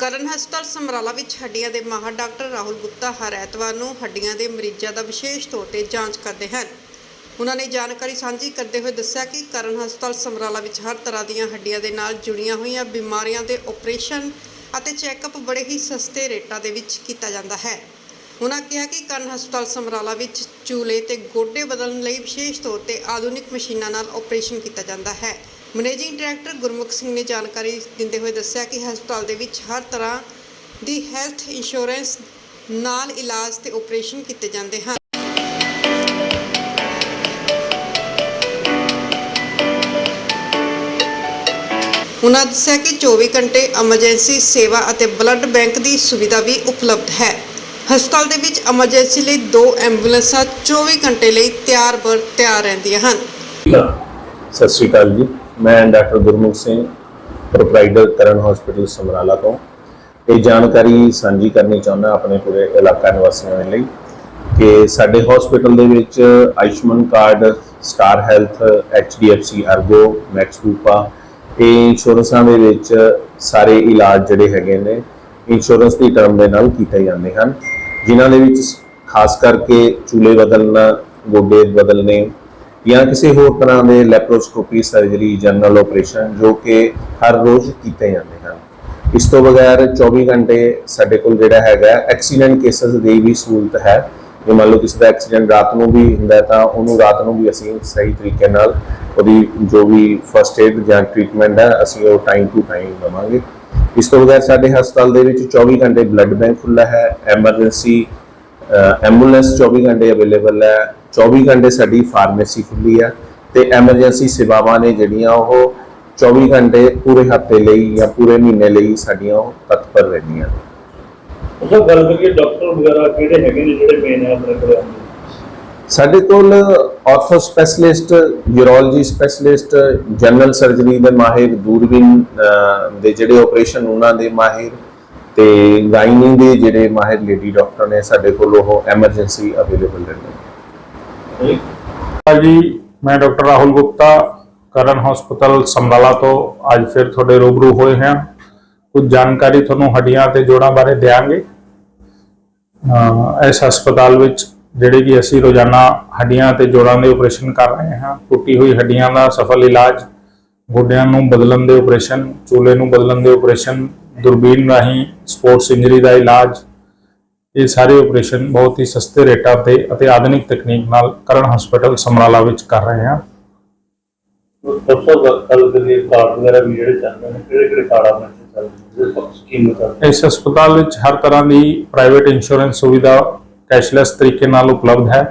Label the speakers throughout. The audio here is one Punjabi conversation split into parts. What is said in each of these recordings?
Speaker 1: ਕਰਨ ਹਸਪਤਾਲ ਸਮਰਾਲਾ ਵਿੱਚ ਹੱਡੀਆਂ ਦੇ ਮਾਹਰ ਡਾਕਟਰ ਰਾਹੁਲ ਗੁਪਤਾ ਹਰ ਐਤਵਾਰ ਨੂੰ ਹੱਡੀਆਂ ਦੇ ਮਰੀਜ਼ਾਂ ਦਾ ਵਿਸ਼ੇਸ਼ ਤੌਰ ਤੇ ਜਾਂਚ ਕਰਦੇ ਹਨ। ਉਹਨਾਂ ਨੇ ਜਾਣਕਾਰੀ ਸਾਂਝੀ ਕਰਦੇ ਹੋਏ ਦੱਸਿਆ ਕਿ ਕਰਨ ਹਸਪਤਾਲ ਸਮਰਾਲਾ ਵਿੱਚ ਹਰ ਤਰ੍ਹਾਂ ਦੀਆਂ ਹੱਡੀਆਂ ਦੇ ਨਾਲ ਜੁੜੀਆਂ ਹੋਈਆਂ ਬਿਮਾਰੀਆਂ ਦੇ ਆਪਰੇਸ਼ਨ ਅਤੇ ਚੈੱਕਅਪ ਬੜੇ ਹੀ ਸਸਤੇ ਰੇਟਾਂ ਦੇ ਵਿੱਚ ਕੀਤਾ ਜਾਂਦਾ ਹੈ। ਉਹਨਾਂ ਕਿਹਾ ਕਿ ਕਰਨ ਹਸਪਤਾਲ ਸਮਰਾਲਾ ਵਿੱਚ ਚੂਲੇ ਤੇ ਗੋਡੇ ਬਦਲਣ ਲਈ ਵਿਸ਼ੇਸ਼ ਤੌਰ ਤੇ ਆਧੁਨਿਕ ਮਸ਼ੀਨਾਂ ਨਾਲ ਆਪਰੇਸ਼ਨ ਕੀਤਾ ਜਾਂਦਾ ਹੈ। ਮੈਨੇਜਿੰਗ ਡਾਇਰੈਕਟਰ ਗੁਰਮੁਖ ਸਿੰਘ ਨੇ ਜਾਣਕਾਰੀ ਦਿੰਦੇ ਹੋਏ ਦੱਸਿਆ ਕਿ ਹਸਪਤਾਲ ਦੇ ਵਿੱਚ ਹਰ ਤਰ੍ਹਾਂ ਦੀ ਹੈਲਥ ਇੰਸ਼ੋਰੈਂਸ ਨਾਲ ਇਲਾਜ ਤੇ ਆਪਰੇਸ਼ਨ ਕੀਤੇ ਜਾਂਦੇ ਹਨ। ਉਹਨਾਂ ਦੱਸਿਆ ਕਿ 24 ਘੰਟੇ ਐਮਰਜੈਂਸੀ ਸੇਵਾ ਅਤੇ ਬਲੱਡ ਬੈਂਕ ਦੀ ਸੁਵਿਧਾ ਵੀ ਉਪਲਬਧ ਹੈ। ਹਸਪਤਾਲ ਦੇ ਵਿੱਚ ਐਮਰਜੈਂਸੀ ਲਈ ਦੋ ਐਂਬੂਲੈਂਸਾਂ 24 ਘੰਟੇ ਲਈ ਤਿਆਰ ਬਰ, ਤਿਆਰ ਰਹਿੰਦੀਆਂ ਹਨ।
Speaker 2: ਸਤਿ ਸ਼੍ਰੀ ਅਕਾਲ ਜੀ। ਮੈਂ doctor Gurmukh Singh proprietor Karan hospital Samrala ਤੋਂ। ਇਹ ਜਾਣਕਾਰੀ ਸਾਂਝੀ ਕਰਨੀ ਚਾਹੁੰਦਾ ਆਪਣੇ ਪੂਰੇ ਇਲਾਕਾ ਨਿਵਾਸੀਆਂ ਦੇ ਲਈ ਕਿ ਸਾਡੇ ਹਸਪੀਟਲ ਦੇ ਵਿੱਚ Ayushman card Star Health HDFC ERGO Max Bupa ਇਹ ਇੰਸ਼ੋਰੈਂਸਾਂ ਦੇ ਵਿੱਚ ਸਾਰੇ ਇਲਾਜ ਜਿਹੜੇ ਹੈਗੇ ਨੇ ਇੰਸ਼ੋਰੈਂਸ ਦੀ ਟਰਮ ਦੇ ਨਾਲ ਕੀਤੇ ਜਾਂਦੇ ਹਨ। ਜਿਨ੍ਹਾਂ ਦੇ ਵਿੱਚ ਖਾਸ ਕਰਕੇ ਚੂਲੇ ਬਦਲਣਾ, ਗੋਡੇ ਬਦਲਣੇ ਜਾਂ ਕਿਸੇ ਹੋਰ ਤਰ੍ਹਾਂ ਦੇ ਲੈਪਰੋਸਕੋਪੀ, ਸਰਜਰੀ, ਜਨਰਲ ਆਪਰੇਸ਼ਨ ਜੋ ਕਿ ਹਰ ਰੋਜ਼ ਕੀਤੇ ਜਾਂਦੇ ਹਨ। ਇਸ ਤੋਂ ਬਗੈਰ 24 ਘੰਟੇ ਸਾਡੇ ਕੋਲ ਜਿਹੜਾ ਹੈਗਾ ਐਕਸੀਡੈਂਟ ਕੇਸਸ ਦੀ ਵੀ ਸਹੂਲਤ ਹੈ। ਜੇ ਮੰਨ ਲਓ ਕਿਸੇ ਦਾ ਐਕਸੀਡੈਂਟ ਰਾਤ ਨੂੰ ਵੀ ਹੁੰਦਾ ਤਾਂ ਉਹਨੂੰ ਰਾਤ ਨੂੰ ਵੀ ਅਸੀਂ ਸਹੀ ਤਰੀਕੇ ਨਾਲ ਉਹਦੀ ਜੋ ਵੀ ਫਰਸਟ ਏਡ ਜਾਂ ਟ੍ਰੀਟਮੈਂਟ ਹੈ, ਅਸੀਂ ਉਹ ਟਾਈਮ ਟੂ ਟਾਈਮ ਦੇਵਾਂਗੇ। ਇਸ ਤੋਂ ਬਗੈਰ ਸਾਡੇ ਹਸਪਤਾਲ ਦੇ ਵਿੱਚ 24 ਘੰਟੇ ਬਲੱਡ ਬੈਂਕ ਖੁੱਲ੍ਹਾ ਹੈ ਐਮਰਜੈਂਸੀ ਐਂਬੂਲੈਂਸ 24 ਘੰਟੇ ਅਵੇਲੇਬਲ ਹੈ। 24 ਘੰਟੇ ਸਾਡੀ ਫਾਰਮੇਸੀ ਖੁੱਲੀ ਹੈ ਤੇ ਐਮਰਜੈਂਸੀ ਸੇਵਾਵਾਂ ਨੇ ਜਿਹੜੀਆਂ ਉਹ 24 ਘੰਟੇ ਪੂਰੇ ਹਫ਼ਤੇ ਲਈ ਜਾਂ ਪੂਰੇ ਮਹੀਨੇ ਲਈ ਸਾਡੀਆਂ ਉਹ ਤਤਪਰ ਰਹਿੰਦੀਆਂ ਨੇ।
Speaker 3: ਉਸ ਗੱਲ ਕਰੀਏ ਡਾਕਟਰ ਵਗੈਰਾ ਕਿਹੜੇ ਹੈਗੇ ਨੇ ਜਿਹੜੇ ਮੇਨ ਹੈ ਆਪਣੇ ਕੋਲ?
Speaker 2: ਸਾਡੇ ਕੋਲ ortho specialist urology specialist general surgery ਦੇ ਮਾਹਿਰ ਦੂਰਬੀਨ ਦੇ ਜਿਹੜੇ ਆਪਰੇਸ਼ਨ ਉਹਨਾਂ ਦੇ ਮਾਹਿਰ ਤੇ ਗਾਇਨੀ ਦੇ ਜਿਹੜੇ ਮਾਹਿਰ ਲੇਡੀ ਡਾਕਟਰ ਨੇ ਸਾਡੇ ਕੋਲ ਉਹ ਐਮਰਜੈਂਸੀ ਅਵੇਲੇਬਲ ਰਹਿੰਦੇ
Speaker 4: ਜੀ ਮੈਂ ਡਾਕਟਰ ਰਾਹੁਲ ਗੁਪਤਾ, ਕਰਨ ਹਸਪਤਾਲ ਸੰਭਾਲਾ ਤੋਂ ਅੱਜ ਫਿਰ ਤੁਹਾਡੇ ਰੂਬਰੂ ਹੋਏ ਹਾਂ। ਕੁਝ ਜਾਣਕਾਰੀ ਤੁਹਾਨੂੰ ਹੱਡੀਆਂ ਤੇ ਜੋੜਾਂ ਬਾਰੇ ਦਿਆਂਗੇ। ਇਸ ਹਸਪਤਾਲ ਵਿੱਚ ਜਿਹੜੇ ਕਿ ਅਸੀਂ ਰੋਜ਼ਾਨਾ ਹੱਡੀਆਂ ਤੇ ਜੋੜਾਂ ਦੇ ਆਪਰੇਸ਼ਨ ਕਰ ਰਹੇ ਹਾਂ, ਟੁੱਟੀ ਹੋਈ ਹੱਡੀਆਂ ਦਾ ਸਫਲ ਇਲਾਜ, ਗੋਡਿਆਂ ਨੂੰ ਬਦਲਣ ਦੇ ਆਪਰੇਸ਼ਨ, ਚੂਲੇ ਨੂੰ ਬਦਲਣ ਦੇ ਆਪਰੇਸ਼ਨ, ਦੁਰਬੀਨ ਰਾਹੀਂ ਸਪੋਰਟਸ ਇੰਜਰੀ ਦਾ ਇਲਾਜ ਇਹ ਸਾਰੇ ਆਪਰੇਸ਼ਨ ਬਹੁਤ ਹੀ ਸਸਤੇ ਰੇਟਾਂ ਤੇ ਅਤੇ ਆਧੁਨਿਕ ਤਕਨੀਕ ਨਾਲ ਕਰਨ ਹਸਪਤਾਲ ਸਮਰਾਲਾ ਵਿੱਚ ਕਰ ਰਹੇ ਹਾਂ। ਇਸ ਹਸਪਤਾਲ ਵਿੱਚ ਹਰ ਤਰ੍ਹਾਂ ਦੀ ਪ੍ਰਾਈਵੇਟ ਇੰਸ਼ੋਰੈਂਸ ਸੁਵਿਧਾ ਕੈਸ਼ਲੈਸ ਤਰੀਕੇ ਨਾਲ ਉਪਲਬਧ ਹੈ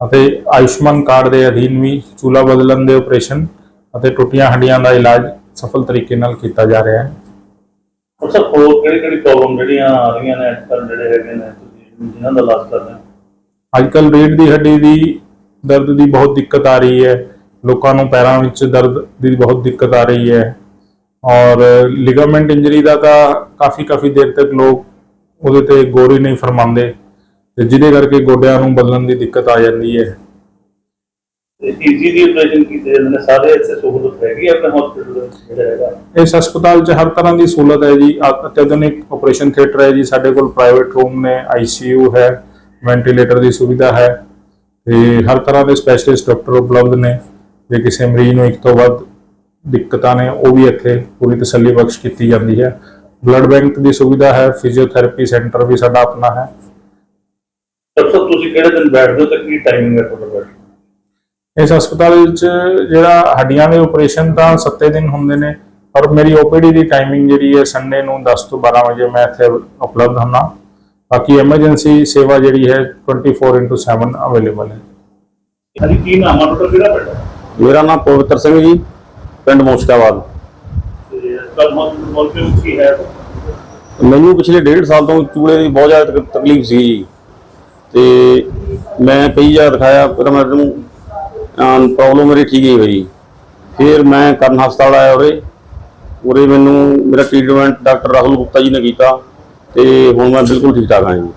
Speaker 4: ਅਤੇ ਆਯੁਸ਼ਮਾਨ ਕਾਰਡ ਦੇ ਅਧੀਨ ਵੀ ਚੂਲਾ ਬਦਲਣ ਦੇ ਆਪਰੇਸ਼ਨ ਅਤੇ ਟੁੱਟੀਆਂ ਹੱਡੀਆਂ ਦਾ ਇਲਾਜ ਸਫਲ ਤਰੀਕੇ ਨਾਲ ਕੀਤਾ ਜਾ ਰਿਹਾ ਹੈ।
Speaker 3: ਸਰ ਹੋਰ ਕਿਹੜੀ ਕਿਹੜੀ ਪ੍ਰੋਬਲਮ ਜਿਹੜੀਆਂ ਆ ਰਹੀਆਂ ਨੇ ਅੱਜ ਕੱਲ੍ਹ ਜਿਹੜੇ ਹੈਗੇ ਨੇ ਤੁਸੀਂ ਜਿਨ੍ਹਾਂ ਦਾ ਇਲਾਜ ਕਰ ਰਹੇ ਹੋ
Speaker 4: ਅੱਜਕੱਲ ਰੀੜ੍ਹ ਦੀ ਹੱਡੀ ਦੀ ਦਰਦ ਦੀ ਬਹੁਤ ਦਿੱਕਤ ਆ ਰਹੀ ਹੈ। ਲੋਕਾਂ ਨੂੰ ਪੈਰਾਂ ਵਿੱਚ ਦਰਦ ਦੀ ਬਹੁਤ ਦਿੱਕਤ ਆ ਰਹੀ ਹੈ। ਔਰ ਲਿਗਾਮੈਂਟ ਇੰਜਰੀ ਦਾ ਤਾਂ ਕਾਫੀ ਕਾਫੀ ਦੇਰ ਤੱਕ ਲੋਕ ਉਹਦੇ ਤੇ ਗੌਰ ਹੀ ਨਹੀਂ ਫਰਮਾਉਂਦੇ। ਤੇ ਜਿਹਦੇ ਕਰਕੇ ਗੋਡਿਆਂ ਨੂੰ ਬਦਲਣ ਦੀ ਦਿੱਕਤ ਆ ਜਾਂਦੀ ਹੈ।
Speaker 3: ਈਜ਼ੀ ਦੀ ਆਪਰੇਸ਼ਨ ਕੀਤੇ ਜਾਂਦੇ ਨੇ ਸਾਰੇ ਇੱਥੇ ਸਹੂਲਤ ਹੈਗੀ ਹੈ ਆਪਣੇ ਹਸਪੀਟਲ ਦੇ ਵਿੱਚ ਜਿਹੜਾ ਹੈਗਾ?
Speaker 4: ਇਸ ਹਸਪਤਾਲ 'ਚ ਹਰ ਤਰ੍ਹਾਂ ਦੀ ਸਹੂਲਤ ਹੈ ਜੀ ਅਤਿਆਧੁਨਿਕ ਆਪਰੇਸ਼ਨ ਥੀਏਟਰ ਹੈ ਜੀ ਸਾਡੇ ਕੋਲ ਪ੍ਰਾਈਵੇਟ ਰੂਮ ਨੇ ਆਈਸੀਯੂ ਹੈ ਵੈਂਟੀਲੇਟਰ ਦੀ ਸੁਵਿਧਾ ਹੈ ਤੇ ਹਰ ਤਰ੍ਹਾਂ ਦੇ ਸਪੈਸ਼ਲਿਸਟ ਡਾਕਟਰ ਉਪਲਬਧ ਨੇ ਜੇ ਕਿਸੇ ਮਰੀਜ਼ ਨੂੰ ਇੱਕ ਤੋਂ ਵੱਧ ਦਿੱਕਤਾਂ ਨੇ ਉਹ ਵੀ ਇੱਥੇ ਪੂਰੀ ਤਸੱਲੀ ਬਖਸ਼ ਕੀਤੀ ਜਾਂਦੀ ਹੈ। ਬਲੱਡ ਬੈਂਕ ਦੀ ਸੁਵਿਧਾ ਹੈ ਫਿਜ਼ੀਓਥੈਰੇਪੀ ਸੈਂਟਰ ਵੀ ਸਾਡਾ ਆਪਣਾ ਹੈ।
Speaker 3: ਸਾਹਿਬ ਤੁਸੀਂ ਕਿਹੜੇ ਦਿਨ ਬੈਠਦੇ ਹੋ ਤੇ ਕੀ ਟਾਈਮਿੰਗ ਹੈ ਤੁਹਾਡਾ
Speaker 4: ਇਸ ਹਸਪਤਾਲ ਵਿੱਚ ਜਿਹੜਾ ਹੱਡੀਆਂ ਦੇ ਆਪਰੇਸ਼ਨ ਤਾਂ 7 ਦਿਨ ਹੁੰਦੇ ਨੇ ਪਰ ਮੇਰੀ ਓਪੀਡੀ ਦੀ ਟਾਈਮਿੰਗ ਜਿਹੜੀ ਹੈ ਸੰਡੇ ਨੂੰ 10 ਤੋਂ 12 ਵਜੇ ਮੈਂ ਇੱਥੇ ਉਪਲਬਧ ਹੁੰਨਾ ਬਾਕੀ ਐਮਰਜੈਂਸੀ ਸੇਵਾ ਜਿਹੜੀ ਹੈ 24/7 ਅਵੇਲੇਬਲ ਹੈ।
Speaker 3: ਹਾਂਜੀ ਕੀ ਨਾਮ ਆ ਡਾਕਟਰ ਕਿਹੜਾ ਬੈਠਾ
Speaker 5: ਮੇਰਾ ਨਾਮ ਪਵਿੱਤਰ ਸਿੰਘ ਜੀ ਪਿੰਡ ਮੋਸ਼ਕਾਬਾਦ।
Speaker 3: ਤੇ ਕੱਲ ਕੋਲ ਤੇ ਕੀ ਹੈ?
Speaker 5: ਮੈਨੂੰ ਪਿਛਲੇ ਡੇਢ ਸਾਲ ਤੋਂ ਚੂਲੇ ਦੀ ਬਹੁਤ ਜ਼ਿਆਦਾ ਤਕ- ਤਕਲੀਫ ਸੀ ਜੀ। ਤੇ ਮੈਂ ਕਈ ਜਗ੍ਹਾ ਦਿਖਾਇਆ ਪਰ ਮੈਨੂੰ ਪ੍ਰੋਬਲਮ ਮੇਰੀ ਠੀਕ ਹੀ ਹੋਈ। ਫਿਰ ਮੈਂ ਕਰਨ ਹਸਪਤਾਲ ਆਇਆ ਉਰੇ। ਉਰੇ ਮੈਨੂੰ ਮੇਰਾ ਟ੍ਰੀਟਮੈਂਟ ਡਾਕਟਰ ਰਾਹੁਲ ਗੁਪਤਾ ਜੀ ਨੇ ਕੀਤਾ ਤੇ ਹੁਣ ਮੈਂ ਬਿਲਕੁਲ ਠੀਕ ਠਾਕ ਹਾਂ ਜੀ।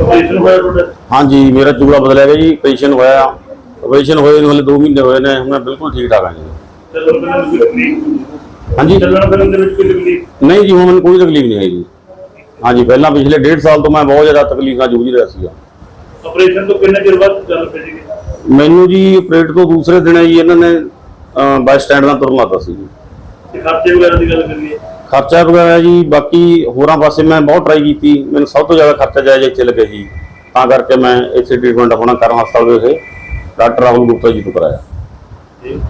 Speaker 3: ਆਪਰੇਸ਼ਨ ਹੋਇਆ ਤੁਹਾਡਾ?
Speaker 5: ਹਾਂਜੀ ਮੇਰਾ ਚੂਲਾ ਬਦਲਿਆ ਗਿਆ ਜੀ ਆਪਰੇਸ਼ਨ ਹੋਇਆ। ਆਪਰੇਸ਼ਨ ਹੋਏ ਨੂੰ ਹਲੇ 2 ਮਹੀਨੇ ਹੋਏ ਨੇ ਹੁਣ ਮੈਂ ਬਿਲਕੁਲ ਠੀਕ ਠਾਕ ਹਾਂ ਜੀ।
Speaker 3: ਤਕਲੀਫ
Speaker 5: ਹਾਂਜੀ।
Speaker 3: ਚੱਲਣ ਫਿਰਨ ਦੇ ਵਿੱਚ ਕੋਈ ਤਕਲੀਫ?
Speaker 5: ਨਹੀਂ ਜੀ ਹੁਣ ਮੈਨੂੰ ਕੋਈ ਤਕਲੀਫ ਨਹੀਂ ਆਈ ਜੀ। ਹਾਂਜੀ ਪਹਿਲਾਂ ਪਿਛਲੇ ਡੇਢ ਸਾਲ ਤੋਂ ਮੈਂ ਬਹੁਤ ਜ਼ਿਆਦਾ ਤਕਲੀਫਾਂ ਜੂਝ ਰਿਹਾ ਸੀਗਾ।
Speaker 3: ਆਪਰੇਸ਼ਨ ਤੋਂ ਕਿੰਨੇ ਚਿਰ ਬਾਅਦ ਚੱਲ ਪਈ ਜੀ?
Speaker 5: ਮੈਨੂੰ ਜੀ ਆਪਰੇਟ ਤੋਂ ਦੂਸਰੇ ਦਿਨ ਹੀ ਇਹਨਾਂ ਨੇ ਬੱਸ ਸਟੈਂਡ ਦਾ ਤੁਰ ਮਾਰਤਾ ਸੀ ਜੀ।
Speaker 3: ਖਰਚੇ ਵਗੈਰਾ ਦੀ ਗੱਲ ਕਰੀਏ?
Speaker 5: ਖਰਚਾ ਵਗੈਰਾ ਜੀ ਬਾਕੀ ਹੋਰਾਂ ਪਾਸੇ ਮੈਂ ਬਹੁਤ ਟਰਾਈ ਕੀਤੀ ਮੈਨੂੰ ਸਭ ਤੋਂ ਜ਼ਿਆਦਾ ਖਰਚਾ ਜਾਇਜ਼ ਇੱਥੇ ਲੱਗਿਆ ਜੀ। ਤਾਂ ਕਰਕੇ ਮੈਂ ਇੱਥੇ ਟ੍ਰੀਟਮੈਂਟ ਆਪਣਾ ਕਰਨ ਹਸਪਤਾਲ ਵਿਖੇ ਡਾਕਟਰ ਰਾਹੁਲ ਗੁਪਤਾ ਜੀ ਤੋਂ ਕਰਾਇਆ।
Speaker 3: ਜੀ।